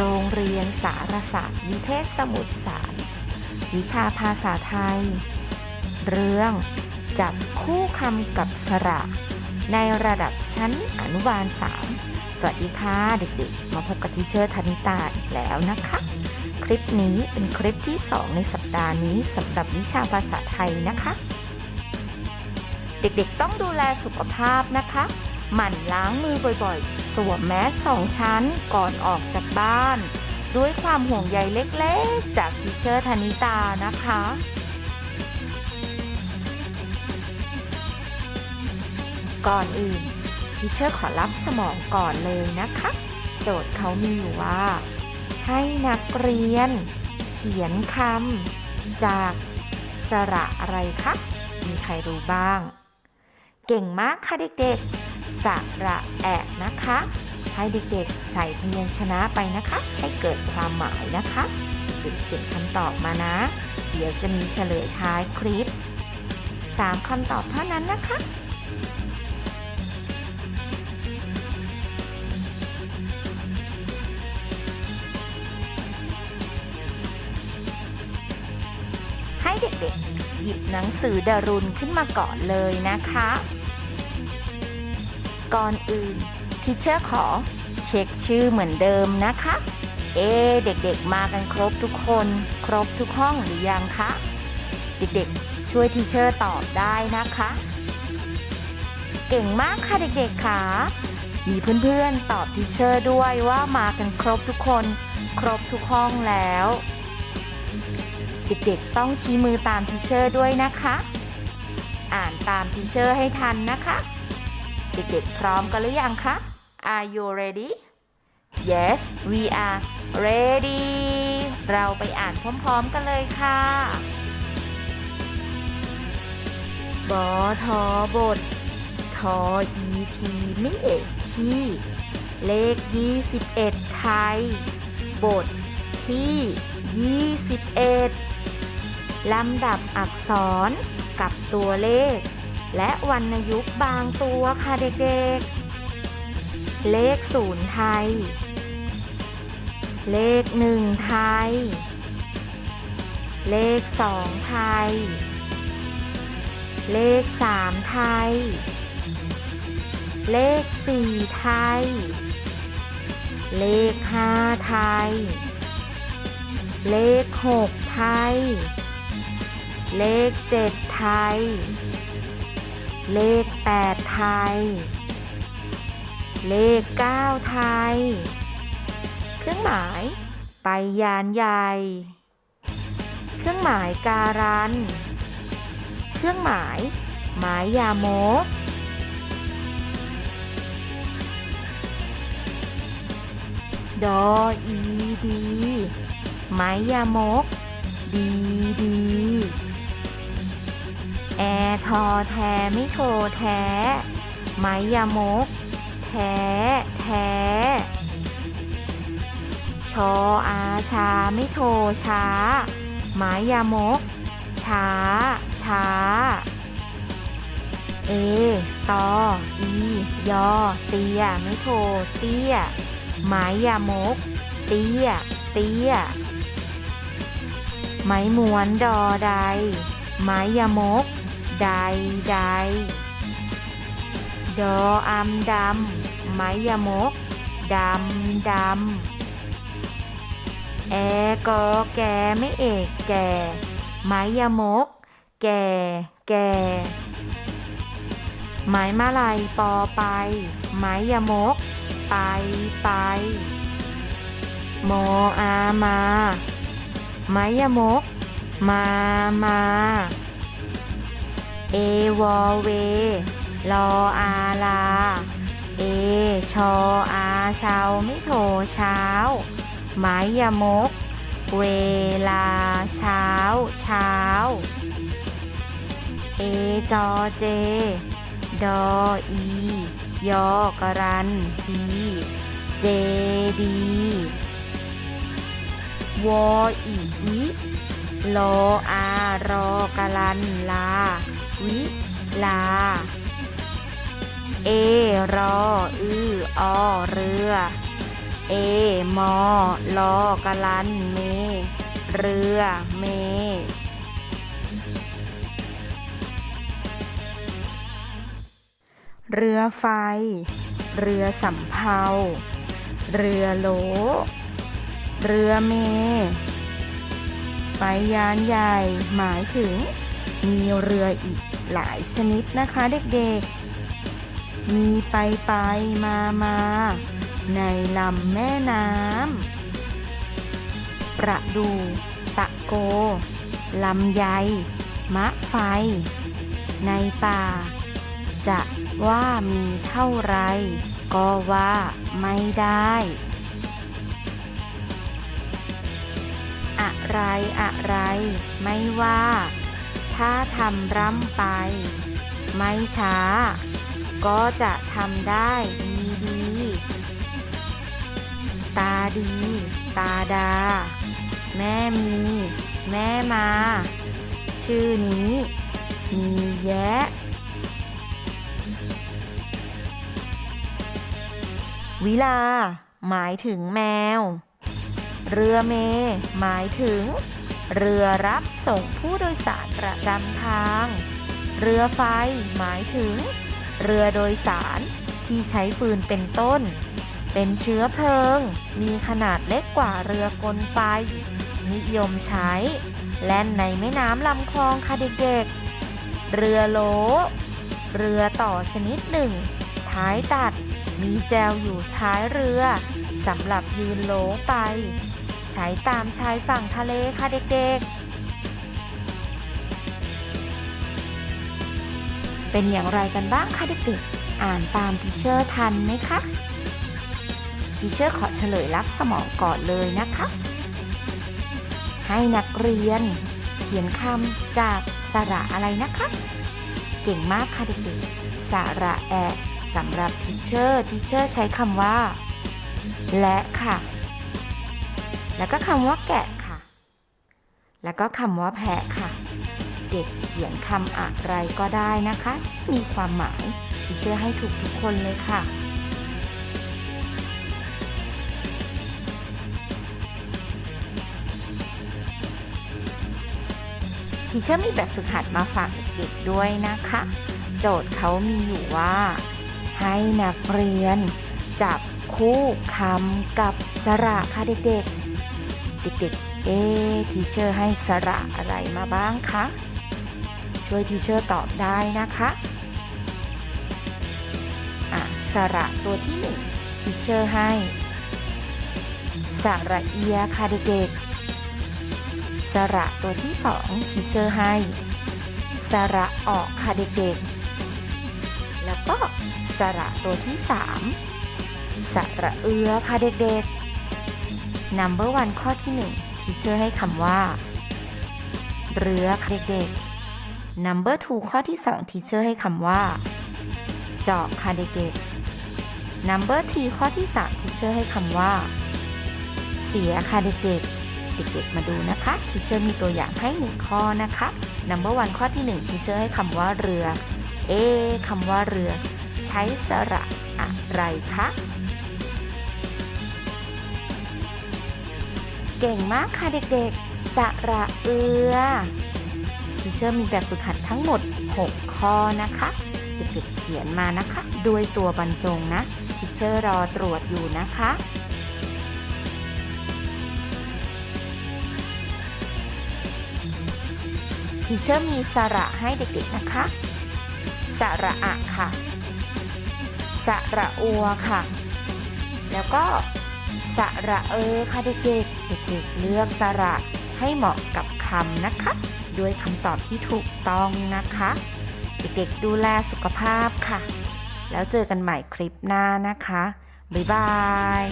โรงเรียนสารศาสตร์วิเทศสมุทรสาร วิชาภาษาไทย เรื่องจับคู่คำกับสระ ในระดับชั้นอนุบาล 3 สวัสดีค่ะเด็กๆ มาพบกับทีเชอร์ธนิตาอีกแล้วนะคะ คลิปนี้เป็นคลิปที่ 2 ในสัปดาห์นี้สำหรับวิชาภาษาไทยนะคะ เด็กๆต้องดูแลสุขภาพนะคะ หมั่นล้างมือบ่อยๆ วมแมสสองชั้นก่อนออกจากบ้าน ด้วยความห่วงใยเล็กๆ จากทีเชอร์ธนิตานะคะก่อนอื่นทีเชอร์ขอรับสมองก่อนเลยนะคะ โจทย์เขามีอยู่ว่า ให้นักเรียน เขียนคำจากสระอะไรคะ มีใครรู้บ้าง เก่งมากค่ะเด็กๆ สระแอกนะคะ ให้เด็กๆใส่พยัญชนะไปนะคะ ให้เกิดความหมายนะคะเด็กเขียนคำตอบมานะ เดี๋ยวจะมีเฉลยท้ายคลิป 3คำตอบเท่านั้นนะคะให้เด็กๆ หยิบหนังสือดารุณขึ้นมาก่อนเลยนะคะ ก่อนอื่นทิเชอร์ขอเช็คชื่อเหมือนเดิมนะคะ เอเด็กๆมากันครบทุกคน ครบทุกห้องหรือยังคะ เด็กๆช่วยทีเชอร์ตอบได้นะคะ เก่งมากค่ะเด็กๆค่ะมีเพื่อนๆตอบทีเชอร์ด้วยว่ามากันครบทุกคน ครบทุกห้องแล้ว เด็กๆต้องชี้มือตามทีเชอร์ด้วยนะคะ อ่านตามทีเชอร์ให้ทันนะคะ เด็กๆ พร้อมกันหรือยังคะ Are you ready Yes we are ready เราไปอ่านพร้อมๆกันเลยค่ะบอทอบททออีทีไม่เอกทีเลข 21 ไทย บทที่ 21 ลำดับอักษรกับตัวเลข และวรรณยุกต์บางตัวค่ะเด็กๆ เลขศูนย์ไทย เลขหนึ่งไทย เลขสองไทย เลขสามไทย เลขสี่ไทย เลขห้าไทย เลขหกไทย เลขเจ็ดไทย เลขแปดไทย เลขเก้าไทย เครื่องหมาย ไปยานใหญ่ เครื่องหมายการัน เครื่องหมายหมายยาโมกดออีดี ไม้ยามก ดีดี แอทอแทไม่โทแท้ ไม้ยามก แท้ แท้ ชออาชาไม่โทช้า ไม้ยามก ช้า ช้า เอตออียอเตียไม่โทเตี้ย ไม้ยามก เตี้ย เตี้ย ไม้ม้วนดอใด ไม้ยามก ใดใดดออำดำไม้ยมก ดำดำแอกอแกไม่เอกแก่ไม้ยมก แก่แก่ไม้มาลายปอไป ไม้ยมก ไปไปโมอามา ไม้ยมก มามา เอวอเวลออาลา เอชออาเชาไม่โทเช้า ไม้ยมก เวลาเช้า เช้า เอจอเจ ดออี ยอกรันดีเจดีวออี ลอารอกลันลา วิลา เอรออืออเรือ เอมอลอกะลันเม เรือเมเรือไฟ เรือสำเภา เรือโล เรือเม ไปยานใหญ่หมายถึง มีเรืออีกหลายชนิดนะคะเด็กๆ มีไปไปมามาในลำแม่น้ำประดู ตะโก ลำไย มะไฟ ในป่า จะว่ามีเท่าไร ก็ว่าไม่ได้ อะไรอะไร ไม่ว่า ถ้าทำร่ำไป ไม่ช้า ก็จะทำได้ดีดี ตาดี ตาดา แม่มี แม่มา ชื่อนี้ มีแยะวิลา หมายถึงแมว เรือเม หมายถึง เรือรับส่งผู้โดยสารประจำทาง เรือไฟ หมายถึง เรือโดยสารที่ใช้ฟืนเป็นต้น เป็นเชื้อเพลิง มีขนาดเล็กกว่าเรือกลไฟ นิยมใช้ แล่นในแม่น้ำลำคลองค่ะเด็กๆ เรือโล เรือต่อชนิดหนึ่ง ท้ายตัด มีแจวอยู่ท้ายเรือสำหรับยืนโลไป ช้ตามชายฝั่งทะเลค่ะเด็กๆ เป็นอย่างไรกันบ้างคะเด็กๆ อ่านตามทีเชอร์ทันไหมคะทีเชอร์ขอเฉลยรับสมองก่อนเลยนะคะ ให้นักเรียน เขียนคำจากสระอะไรนะคะ เก่งมากค่ะเด็กๆ สระแอะสำหรับทีเชอร์ทีเชอร์ใช้คำว่า และค่ะ แล้วก็คำว่าแกะค่ะ แล้วก็คำว่าแพะค่ะ เด็กเขียนคำอะไรก็ได้นะคะที่มีความหมายทีเชอร์ให้ถูกทุกคนเลยค่ะทีเชอร์มีแบบฝึกหัดมาฝากเด็กๆด้วยนะคะ โจทย์เขามีอยู่ว่า ให้นักเรียน จับคู่คำกับสระค่ะเด็กๆ เด็กๆ เอ๊ทีเชอร์ให้สระอะไรมาบ้างคะ ช่วยทีเชอร์ตอบได้นะคะอะสระตัวที่หนึ่งทีเชอร์ให้ สระเอียค่ะเด็กๆ สระตัวที่สองทีเชอร์ให้ สระออกค่ะเด็กๆ แล้วก็สระตัวที่สามสระเอือค่ะเด็กๆ number one ข้อที่หนึ่งทีเชอร์ให้คำว่า เรือค่ะเด็กๆ number two ข้อที่สองทีเชอร์ให้คำว่า เจาะค่ะเด็กๆ number three ข้อที่สามทีเชอร์ให้คำว่า เสียค่ะเด็กๆ เด็กๆ มาดูนะคะทีเชอร์มีตัวอย่างให้หนึ่งข้อนะคะ number one ข้อที่หนึ่งทีเชอร์ให้คำว่าเรือ เอคำว่าเรือ ใช้สระอะไรคะ เก่งมากค่ะเด็กๆ สระเอือทีเชอร์มีแบบฝึกหัดทั้งหมด 6 ข้อนะคะเด็กๆเขียนมานะคะ ด้วยตัวบรรจงนะทีเชอร์รอตรวจอยู่นะคะทีเชอร์มีสระให้เด็กๆนะคะ สระอะค่ะ สระอัวค่ะ แล้วก็ สระเออค่ะเด็กๆ เด็กๆ เลือกสระให้เหมาะกับคำนะคะ ด้วยคำตอบที่ถูกต้องนะคะ เด็กๆ ดูแลสุขภาพค่ะ แล้วเจอกันใหม่คลิปหน้านะคะ บ๊ายบาย